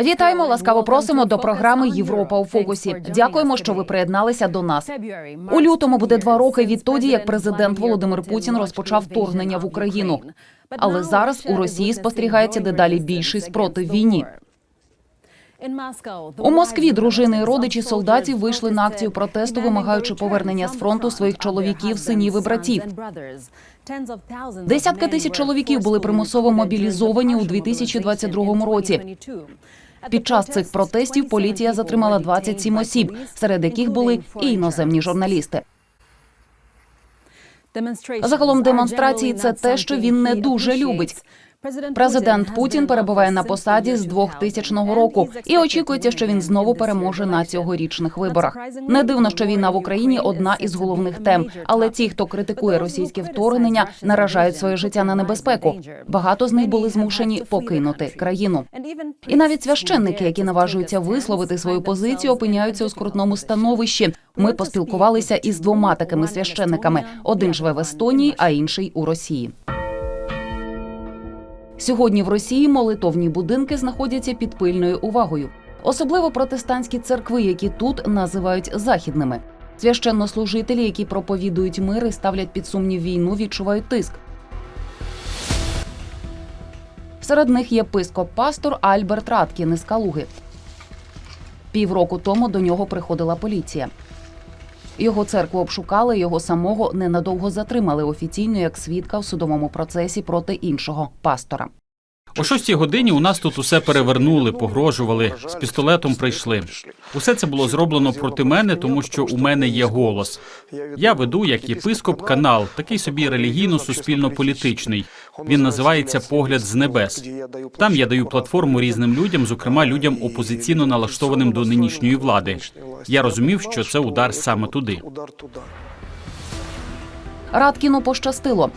Вітаємо, ласкаво просимо до програми Європа у фокусі. Дякуємо, що ви приєдналися до нас. У лютому буде два роки відтоді, як президент Володимир Путін розпочав вторгнення в Україну. Але зараз у Росії спостерігається дедалі більший спротив війні. У Москві дружини і родичі солдатів вийшли на акцію протесту, вимагаючи повернення з фронту своїх чоловіків, синів і братів. Десятки тисяч чоловіків були примусово мобілізовані у 2022 році. Під час цих протестів поліція затримала 27 осіб, серед яких були і іноземні журналісти. Загалом демонстрації це те, що він не дуже любить. Президент Путін перебуває на посаді з 2000 року і очікується, що він знову переможе на цьогорічних виборах. Не дивно, що війна в Україні одна із головних тем. Але ті, хто критикує російське вторгнення, наражають своє життя на небезпеку. Багато з них були змушені покинути країну. І навіть священники, які наважуються висловити свою позицію, опиняються у скрутному становищі. Ми поспілкувалися із двома такими священниками: один живе в Естонії, а інший у Росії. Сьогодні в Росії молитовні будинки знаходяться під пильною увагою, особливо протестантські церкви, які тут називають західними. Священнослужителі, які проповідують мир і ставлять під сумнів війну, відчувають тиск. Серед них є пископ-пастор Альберт Раткін із Калуги. Півроку тому до нього приходила поліція. Його церкву обшукали, його самого ненадовго затримали офіційно як свідка в судовому процесі проти іншого пастора. О шостій годині у нас тут усе перевернули, погрожували, з пістолетом прийшли. Усе це було зроблено проти мене, тому що у мене є голос. Я веду як єпископ канал, такий собі релігійно-суспільно-політичний. Він називається Погляд з небес. Там я даю платформу різним людям, зокрема людям опозиційно налаштованим до нинішньої влади. Я розумів, що це удар саме туди. Радкіну пощастило.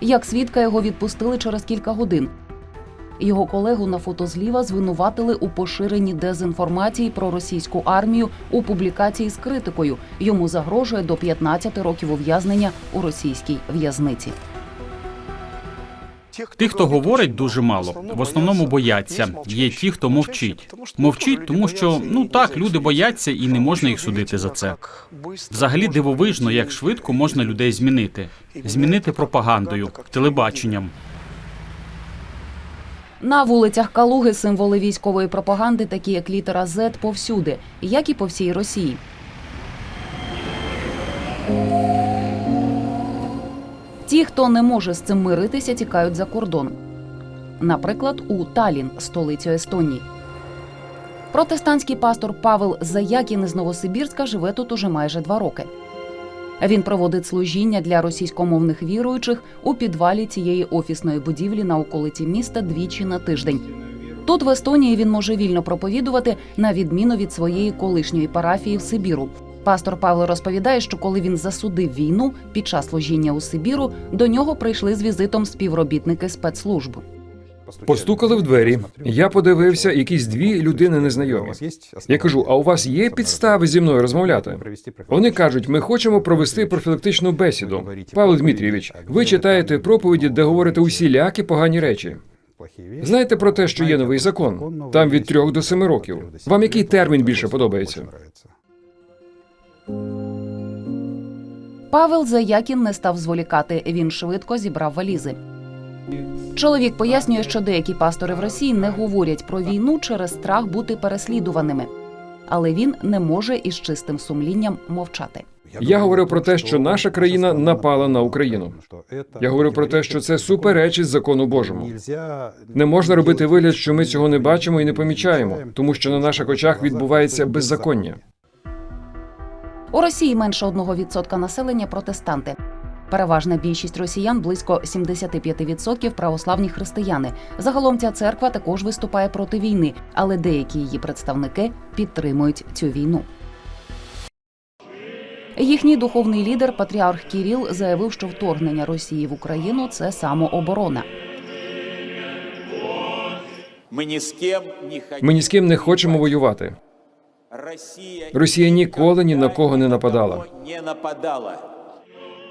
Як свідка його відпустили через кілька годин. Його колегу на фото зліва звинуватили у поширенні дезінформації про російську армію у публікації з критикою. Йому загрожує до 15 років ув'язнення у російській в'язниці. Тих, хто говорить, дуже мало. В основному бояться. Є ті, хто мовчить. Мовчить, тому що ну так люди бояться і не можна їх судити за це. Взагалі дивовижно, як швидко можна людей змінити, змінити пропагандою, телебаченням. На вулицях Калуги символи військової пропаганди, такі як літера Z, повсюди, як і по всій Росії. Ті, хто не може з цим миритися, тікають за кордон. Наприклад, у Талін, столицю Естонії. Протестантський пастор Павел Заякін із Новосибірська живе тут уже майже два роки. Він проводить служіння для російськомовних віруючих у підвалі цієї офісної будівлі на околиці міста двічі на тиждень. Тут в Естонії він може вільно проповідувати на відміну від своєї колишньої парафії в Сибіру. Пастор Павло розповідає, що коли він засудив війну під час служіння у Сибіру, до нього прийшли з візитом співробітники спецслужб. Постукали в двері. Я подивився, якісь дві людини незнайомі. Я кажу: а у вас є підстави зі мною розмовляти? Вони кажуть, ми хочемо провести профілактичну бесіду. Павло Дмитрійович, ви читаєте проповіді, де говорите усілякі погані речі. Знаєте про те, що є новий закон? Там від трьох до семи років. Вам який термін більше подобається? Павел Заякін не став зволікати. Він швидко зібрав валізи. Чоловік пояснює, що деякі пастори в Росії не говорять про війну через страх бути переслідуваними, але він не може із чистим сумлінням мовчати. Я говорив про те, що наша країна напала на Україну. Я говорив про те, що це суперечить закону Божому. Не можна робити вигляд, що ми цього не бачимо і не помічаємо, тому що на наших очах відбувається беззаконня. У Росії менше 1% населення протестанти. Переважна більшість росіян близько 75% православні християни. Загалом ця церква також виступає проти війни, але деякі її представники підтримують цю війну. Їхній духовний лідер патріарх Кіріл заявив, що вторгнення Росії в Україну це самооборона. Мы ни с кем не. Ми ні з ким не хочемо воювати. Россия, Росія ніколи ні на кого не нападала.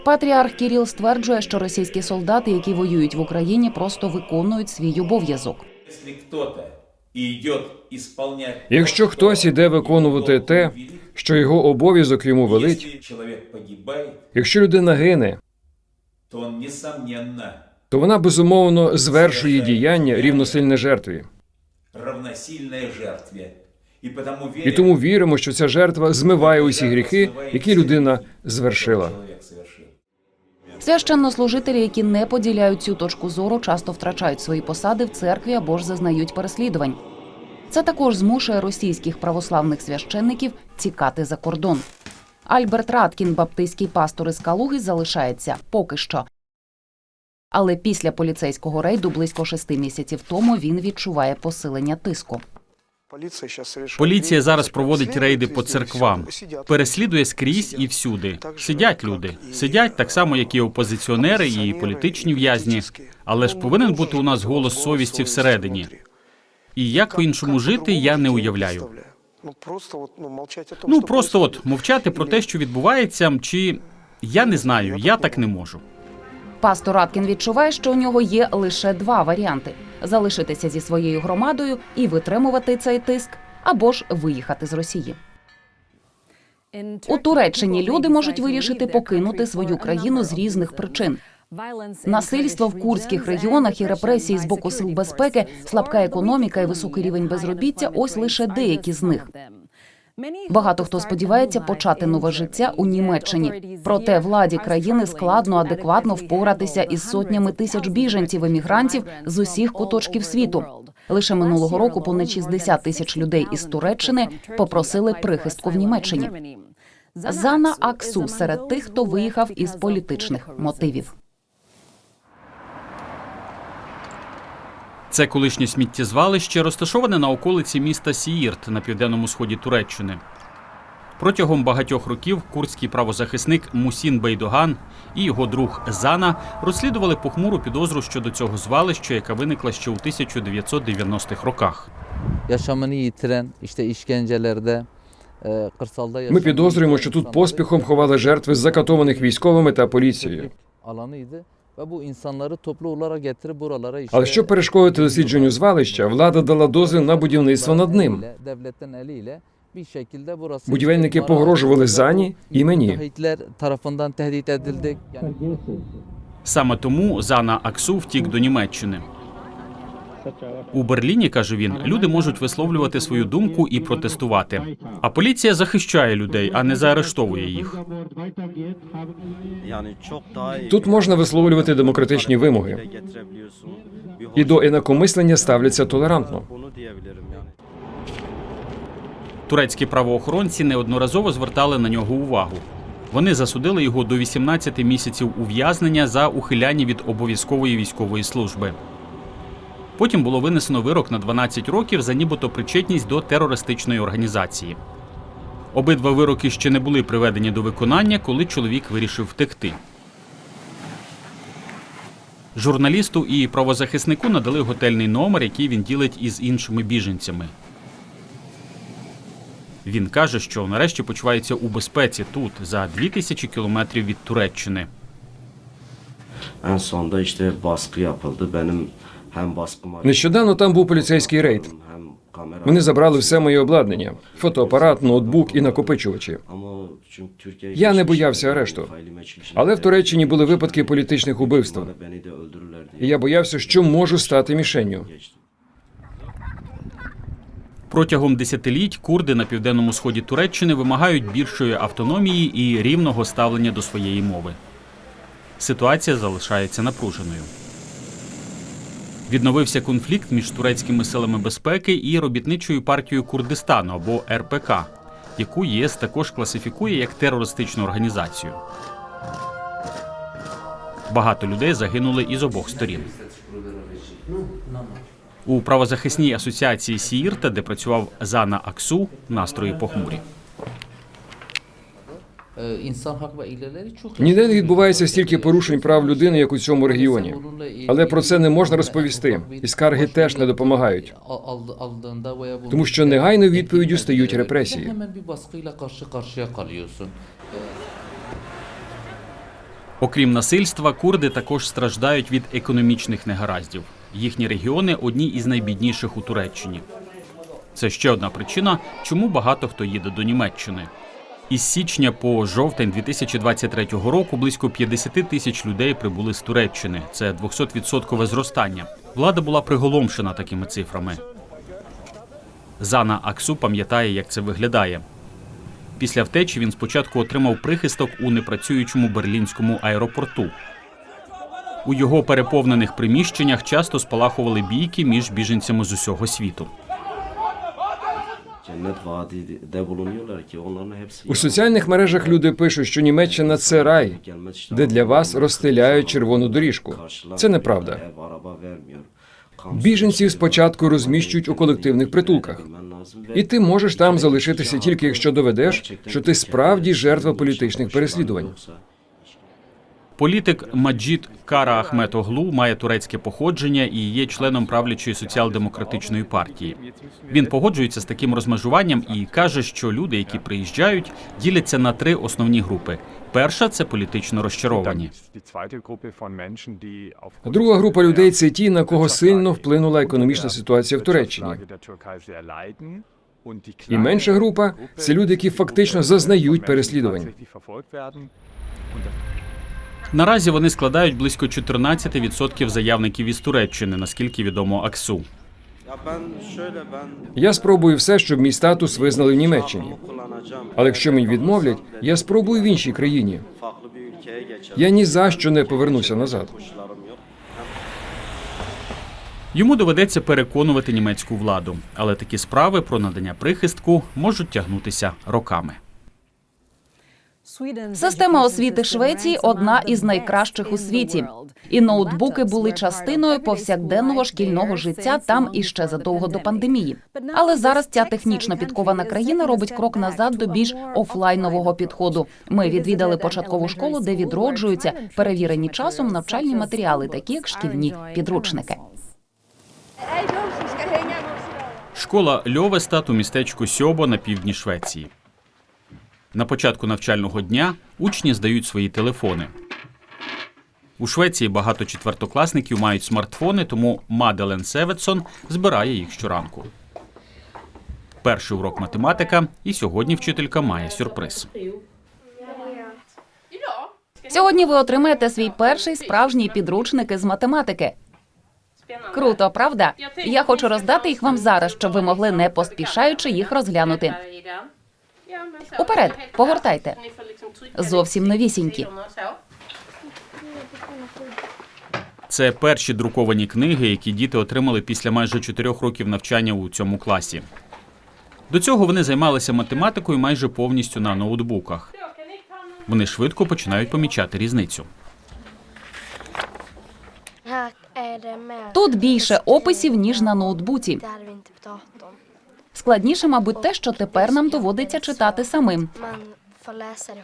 Патріарх Кіріл стверджує, що російські солдати, які воюють в Україні, просто виконують свій обов'язок. Если кто-то и идет исполнять... Якщо хтось іде виконувати те, що його обов'язок йому велить, Если человек якщо людина гине, то он, то вона безумовно звершує діяння рівносильне жертві. І тому віримо, що ця жертва змиває усі гріхи, які людина звершила. Священнослужителі, які не поділяють цю точку зору, часто втрачають свої посади в церкві або ж зазнають переслідувань. Це також змушує російських православних священників тікати за кордон. Альберт Радкін, баптистський пастор із Калуги, залишається поки що. Але після поліцейського рейду близько шести місяців тому він відчуває посилення тиску. Поліція зараз проводить рейди по церквам, переслідує скрізь і всюди. Сидять люди, сидять так само, як і опозиціонери, і політичні в'язні. Але ж повинен бути у нас голос совісті всередині. І як по-іншому жити, я не уявляю. Ну просто от мовчати про те, що відбувається, чи я не знаю, я так не можу. Пастор Радкін відчуває, що у нього є лише два варіанти: залишитися зі своєю громадою і витримувати цей тиск, або ж виїхати з Росії. У Туреччині люди можуть вирішити покинути свою країну з різних причин. Насильство в курських регіонах і репресії з боку сил безпеки, слабка економіка і високий рівень безробіття ось лише деякі з них. Багато хто сподівається почати нове життя у Німеччині. Проте владі країни складно адекватно впоратися із сотнями тисяч біженців емігрантів з усіх куточків світу. Лише минулого року понад 60 тисяч людей із Туреччини попросили прихистку в Німеччині. Зана Аксу серед тих, хто виїхав із політичних мотивів. Це колишнє сміттєзвалище, розташоване на околиці міста Сіїрт на південному сході Туреччини. Протягом багатьох років курдський правозахисник Мусін Бейдоган і його друг Зана розслідували похмуру підозру щодо цього звалища, яка виникла ще у 1990-х роках. e, Ми підозрюємо, що тут поспіхом ховали жертви закатованих військовими та поліцією. Але щоб перешкодити дослідженню звалища, влада дала дозвіл на будівництво над ним. Будівельники погрожували Зані і мені. Саме тому Зана Аксу втік до Німеччини. У Берліні, каже він, люди можуть висловлювати свою думку і протестувати. А поліція захищає людей, а не заарештовує їх. Тут можна висловлювати демократичні вимоги. І до інакомислення ставляться толерантно. Турецькі правоохоронці неодноразово звертали на нього увагу. Вони засудили його до 18 місяців ув'язнення за ухиляння від обов'язкової військової служби. Потім було винесено вирок на 12 років за нібито причетність до терористичної організації. Обидва вироки ще не були приведені до виконання, коли чоловік вирішив втекти. Журналісту і правозахиснику надали готельний номер, який він ділить із іншими біженцями. Він каже, що нарешті почувається у безпеці тут, за 2000 кілометрів від Туреччини. En sonunda işte baskı. Benim Нещодавно там був поліцейський рейд. Вони забрали все моє обладнання: фотоапарат, ноутбук і накопичувачі. Я не боявся арешту. Але в Туреччині були випадки політичних убивств. І я боявся, що можу стати мішенню. Протягом десятиліть курди на південному сході Туреччини вимагають більшої автономії і рівного ставлення до своєї мови. Ситуація залишається напруженою. Відновився конфлікт між турецькими силами безпеки і робітничою партією Курдистану або РПК, яку ЄС також класифікує як терористичну організацію. Багато людей загинули із обох сторін. У правозахисній асоціації Сіїрта, де працював Зана Аксу, настрої похмурі. Hak ve Ніде не відбувається стільки порушень прав людини, як у цьому регіоні. Але про це не можна розповісти, і скарги теж не допомагають, тому що негайною відповіддю стають репресії. Karşıya kalıyorsun. Окрім насильства, курди також страждають від економічних негараздів. Їхні регіони одні із найбідніших у Туреччині. Це ще одна причина, чому багато хто їде до Німеччини. Із січня по жовтень 2023 року близько 50 тисяч людей прибули з Туреччини. Це 200% зростання. Влада була приголомшена такими цифрами. Зана Аксу пам'ятає, як це виглядає. Після втечі він спочатку отримав прихисток у непрацюючому берлінському аеропорту. У його переповнених приміщеннях часто спалахували бійки між біженцями з усього світу. Cennet vadide bulunuyorlar ki onların hepsi У соціальних мережах люди пишуть, що Німеччина це рай, де для вас розстеляють червону доріжку. Це неправда. Біженців спочатку розміщують у колективних притулках. І ти можеш там залишитися тільки якщо доведеш, що ти справді жертва політичних переслідувань. Політик Маджід Кара Ахмет Оглу має турецьке походження і є членом правлячої соціал-демократичної партії. Він погоджується з таким розмежуванням і каже, що люди, які приїжджають, діляться на три основні групи. Перша це політично розчаровані. Друга група людей це ті, на кого сильно вплинула економічна ситуація в Туреччині. І менша група це люди, які фактично зазнають переслідувань. Наразі вони складають близько 14% заявників із Туреччини, наскільки відомо Аксу. Я спробую все, щоб мій статус визнали в Німеччині. Але якщо мені відмовлять, я спробую в іншій країні. Я ні за що не повернуся назад. Йому доведеться переконувати німецьку владу, але такі справи про надання прихистку можуть тягнутися роками. Система освіти Швеції одна із найкращих у світі. І ноутбуки були частиною повсякденного шкільного життя там іще задовго до пандемії. Але зараз ця технічно підкована країна робить крок назад до більш офлайнового підходу. Ми відвідали початкову школу, де відроджуються перевірені часом навчальні матеріали, такі як шкільні підручники. Школа Льовестат у містечку Сьобо на півдні Швеції. На початку навчального дня учні здають свої телефони. У Швеції багато четвертокласників мають смартфони, тому Маделен Севетсон збирає їх щоранку. Перший урок математика, і сьогодні вчителька має сюрприз. Сьогодні ви отримаєте свій перший справжній підручник із математики. Круто, правда? Я хочу роздати їх вам зараз, щоб ви могли не поспішаючи їх розглянути. Уперед, погортайте. Зовсім новісінькі. Це перші друковані книги, які діти отримали після майже чотирьох років навчання у цьому класі. До цього вони займалися математикою майже повністю на ноутбуках. Вони швидко починають помічати різницю. Тут більше описів ніж на ноутбуці. Складніше, мабуть, те, що тепер нам доводиться читати самим.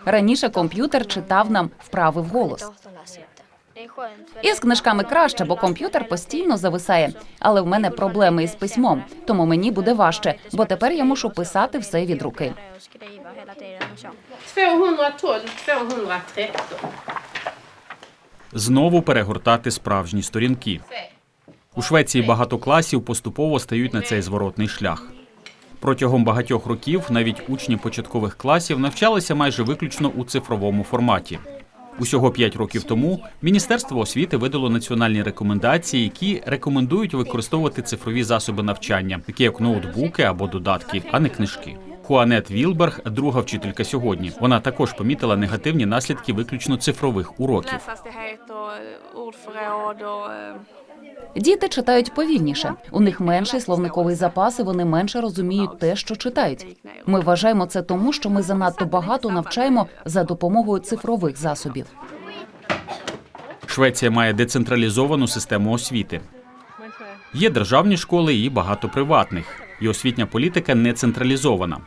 Раніше комп'ютер читав нам вправи är skönt. för Із книжками краще, бо комп'ютер постійно зависає. Але в мене проблеми із письмом, тому мені буде важче, бо тепер я мушу писати все від руки. det och skriva hela tiden och så. 212, 213. Знову перегортати справжні сторінки. У Швеції багато класів поступово стають на цей зворотний шлях. Протягом багатьох років навіть учні початкових класів навчалися майже виключно у цифровому форматі. Усього п'ять років тому Міністерство освіти видало національні рекомендації, які рекомендують використовувати цифрові засоби навчання, такі як ноутбуки або додатки, а не книжки. Хуанет Вілберг, друга вчителька сьогодні. Вона також помітила негативні наслідки виключно цифрових уроків. Діти читають повільніше. У них менший словниковий запас, і вони менше розуміють те, що читають. Ми вважаємо це тому, що ми занадто багато навчаємо за допомогою цифрових засобів. Швеція має децентралізовану систему освіти. Є державні школи і багато приватних, і освітня політика не централізована.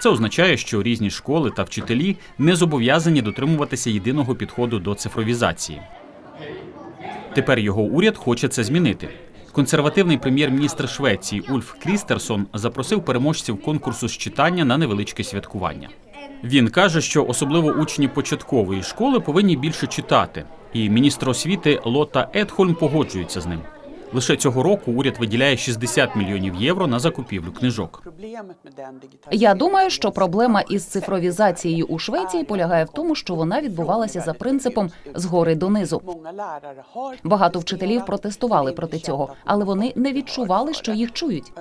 Це означає, що різні школи та вчителі не зобов'язані дотримуватися єдиного підходу до цифровізації. Тепер його уряд хоче це змінити. Консервативний прем'єр-міністр Швеції Ульф Крістерсон запросив переможців конкурсу з читання на невеличке святкування. Він каже, що особливо учні початкової школи повинні більше читати, і міністр освіти Лота Едхольм погоджується з ним. Лише цього року уряд виділяє 60 мільйонів євро на закупівлю книжок. Я думаю, що проблема із цифровізацією у Швеції полягає в тому, що вона відбувалася за принципом згори донизу. Багато вчителів протестували проти цього, але вони не відчували, що їх чують.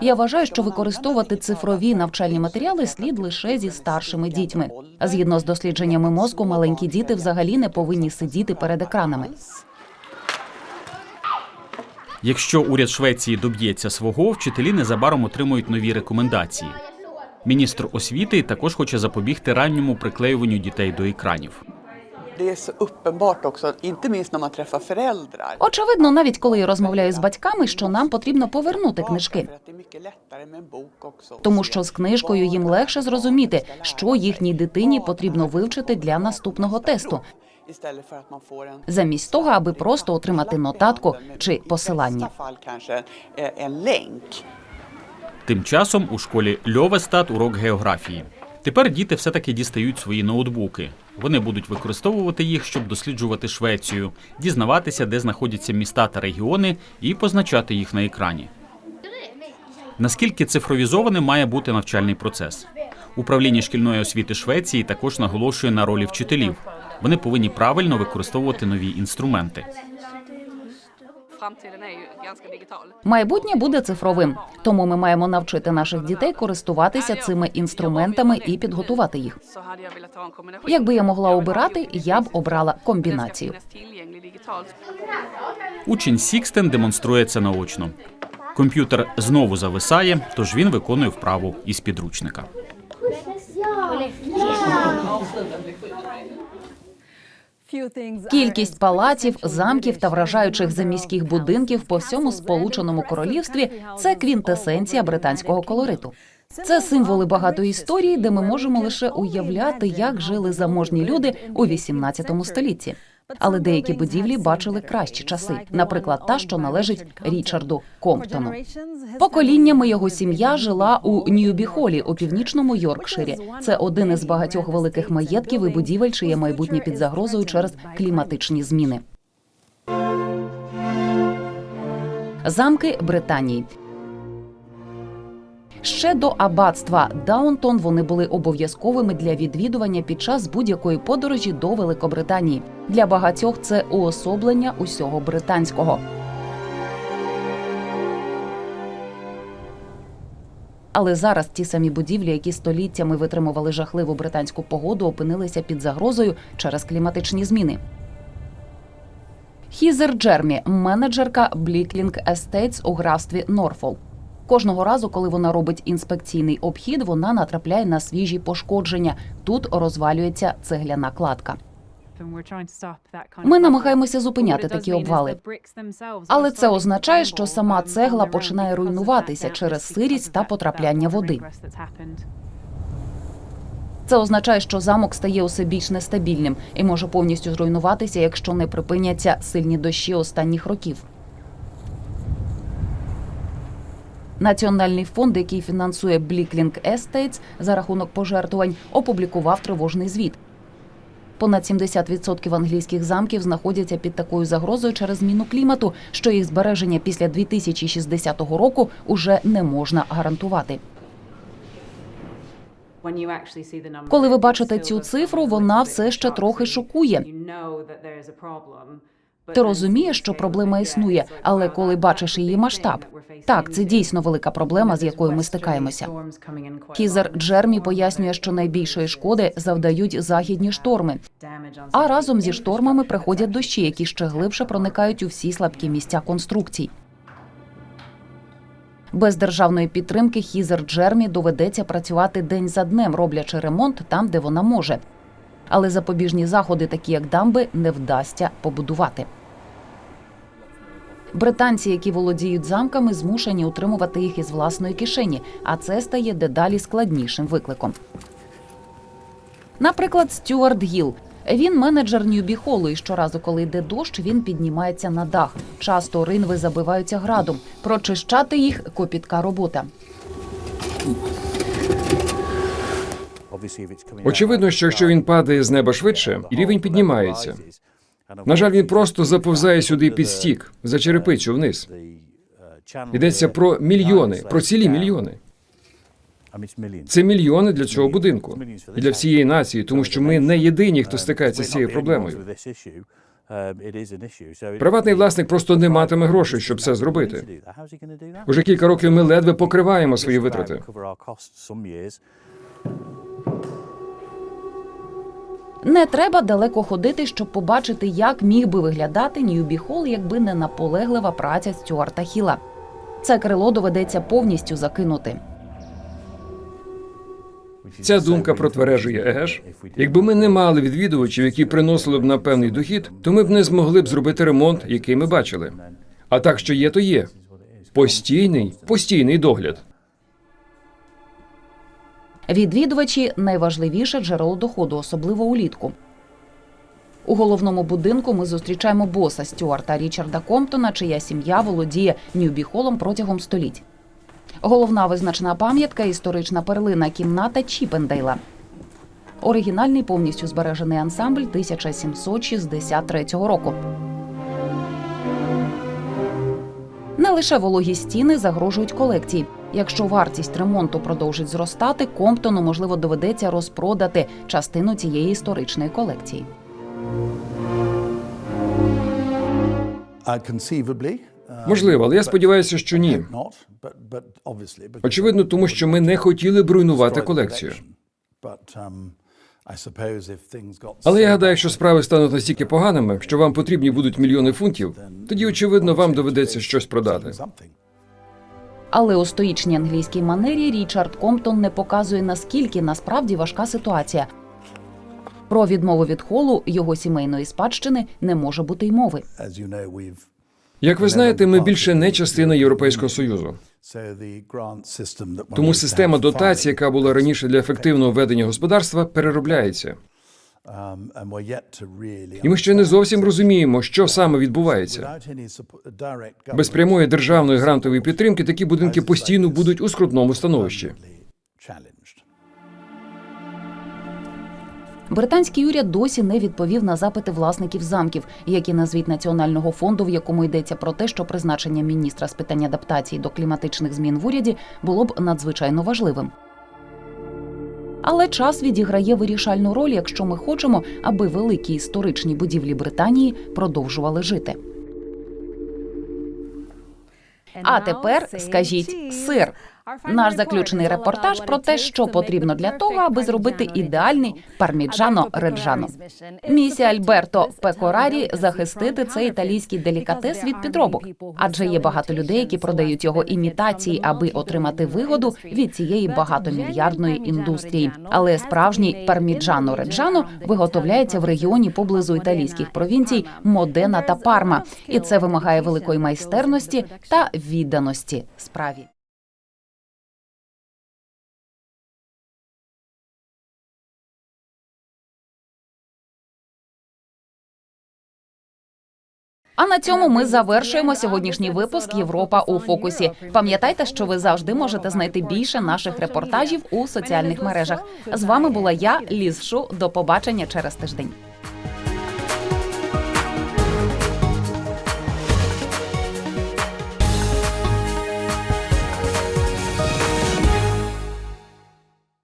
Я вважаю, що використовувати цифрові навчальні матеріали слід лише зі старшими дітьми. Згідно з дослідженнями мозку, маленькі діти взагалі не повинні сидіти перед екранами. Якщо уряд Швеції доб'ється свого, вчителі незабаром отримують нові рекомендації. Міністр освіти також хоче запобігти ранньому приклеюванню дітей до екранів. Очевидно, навіть коли я розмовляю з батьками, що нам потрібно повернути книжки. Тому що з книжкою їм легше зрозуміти, що їхній дитині потрібно вивчити для наступного тесту, Замість того, аби просто отримати нотатку чи посилання. en länk. Тим часом у школі Льовестат урок географії. Тепер діти все-таки дістають свої ноутбуки. Вони будуть використовувати їх, щоб досліджувати Швецію, дізнаватися, де знаходяться міста та регіони, і позначати їх на екрані. Наскільки цифровізованим має бути навчальний процес? Управління шкільної освіти Швеції також наголошує на ролі вчителів. Вони повинні правильно використовувати нові інструменти. Майбутнє буде цифровим, тому ми маємо навчити наших дітей користуватися цими інструментами і підготувати їх. Якби я могла обирати, я б обрала комбінацію. Учень Сікстен демонструє це наочно. Комп'ютер знову зависає, тож він виконує вправу із підручника. Кількість палаців, замків та вражаючих заміських будинків по всьому сполученому королівстві це квінтесенція британського колориту. Це символи багатої історії, де ми можемо лише уявляти, як жили заможні люди у 18 столітті. Але деякі будівлі бачили кращі часи, наприклад, та, що належить Річарду Комптону. Поколіннями його сім'я жила у Ньюбі-Холі у північному Йоркширі. Це один із багатьох великих маєтків і будівель, чиє майбутнє під загрозою через кліматичні зміни. Замки Британії. Ще до аббатства Даунтон вони були обов'язковими для відвідування під час будь-якої подорожі до Великобританії. Для багатьох це уособлення усього британського. Але зараз ті самі будівлі, які століттями витримували жахливу британську погоду, опинилися під загрозою через кліматичні зміни. Хізер Джермі, менеджерка Бліклінг Естейтс у графстві Норфолк. Кожного разу, коли вона робить інспекційний обхід, вона натрапляє на свіжі пошкодження. Тут розвалюється цегляна кладка. Ми намагаємося зупиняти такі обвали. Але це означає, що сама цегла починає руйнуватися через сирість та потрапляння води. Це означає, що замок стає усе більш нестабільним і може повністю зруйнуватися, якщо не припиняться сильні дощі останніх років. Національний фонд, який фінансує Бліклінг Естейтс за рахунок пожертвувань, опублікував тривожний звіт. Понад 70% англійських замків знаходяться під такою загрозою через зміну клімату, що їх збереження після 2060 року уже не можна гарантувати. Коли ви бачите цю цифру, вона все ще трохи шокує. Ти розумієш, що проблема існує, але коли бачиш її масштаб, так це дійсно велика проблема, з якою ми стикаємося. Кізер Джермі пояснює, що найбільшої шкоди завдають західні шторми. А разом зі штормами приходять дощі, які ще глибше проникають у всі слабкі місця конструкцій. Без державної підтримки Хізер Джермі доведеться працювати день за днем, роблячи ремонт там, де вона може. Але запобіжні заходи, такі як дамби, не вдасться побудувати. Британці, які володіють замками, змушені утримувати їх із власної кишені, а це стає дедалі складнішим викликом. Наприклад, Стюарт Гіл. Він менеджер Ньюбі Холу, і щоразу, коли йде дощ, він піднімається на дах. Часто ринви забиваються градом. Прочищати їх копітка робота. Очевидно, що якщо він падає з неба швидше, рівень піднімається. На жаль, він просто заповзає сюди під стік, за черепицю вниз. Йдеться про мільйони, про цілі мільйони. Це мільйони для цього будинку і для всієї нації, тому що ми не єдині, хто стикається з цією проблемою. Приватний власник просто не матиме грошей, щоб це зробити. Уже кілька років ми ледве покриваємо свої витрати. Не треба далеко ходити, щоб побачити, як міг би виглядати Ньюбі Холл, якби не наполеглива праця Стюарта Хіла. Це крило доведеться повністю закинути. Ця думка протвережує, еге ж? Якби ми не мали відвідувачів, які приносили б нам певний дохід, то ми б не змогли б зробити ремонт, який ми бачили. А так, що є, то є. Постійний, постійний догляд. Відвідувачі найважливіше джерело доходу, особливо улітку. У головному будинку ми зустрічаємо боса Стюарта Річарда Комптона, чия сім'я володіє Ньюбі Холом протягом століть. Головна визначна пам'ятка історична перлина кімната Чіпендейла. Оригінальний повністю збережений ансамбль 1763 року. Не лише вологі стіни загрожують колекції. Якщо вартість ремонту продовжить зростати, Комптону можливо доведеться розпродати частину цієї історичної колекції. Можливо, але я сподіваюся, що ні. Очевидно, тому що ми не хотіли б руйнувати колекцію. Але я гадаю, що справи стануть настільки поганими, що вам потрібні будуть мільйони фунтів. Тоді, очевидно, вам доведеться щось продати. Але у стоїчній англійській манері Річард Комптон не показує наскільки насправді важка ситуація. Про відмову від холу його сімейної спадщини не може бути й мови. Як ви знаєте, ми більше не частина Європейського союзу. Тому система дотацій, яка була раніше для ефективного ведення господарства, переробляється. І ми ще не зовсім розуміємо, що саме відбувається. Без прямої державної грантової підтримки такі будинки постійно будуть у скрутному становищі. Британський уряд досі не відповів на запити власників замків, які на звіт національного фонду, в якому йдеться про те, що призначення міністра з питань адаптації до кліматичних змін в уряді було б надзвичайно важливим. Але час відіграє вирішальну роль, якщо ми хочемо, аби великі історичні будівлі Британії продовжували жити. А тепер скажіть сир. Наш заключений репортаж про те, що потрібно для того, аби зробити ідеальний парміджано реджано. Місія Альберто Пекорарі захистити цей італійський делікатес від підробок, адже є багато людей, які продають його імітації, аби отримати вигоду від цієї багатомільярдної індустрії. Але справжній парміджано реджано виготовляється в регіоні поблизу італійських провінцій Модена та Парма, і це вимагає великої майстерності та відданості справі. А на цьому ми завершуємо сьогоднішній випуск Європа у фокусі. Пам'ятайте, що ви завжди можете знайти більше наших репортажів у соціальних мережах. З вами була я, Ліз Шу. До побачення через тиждень.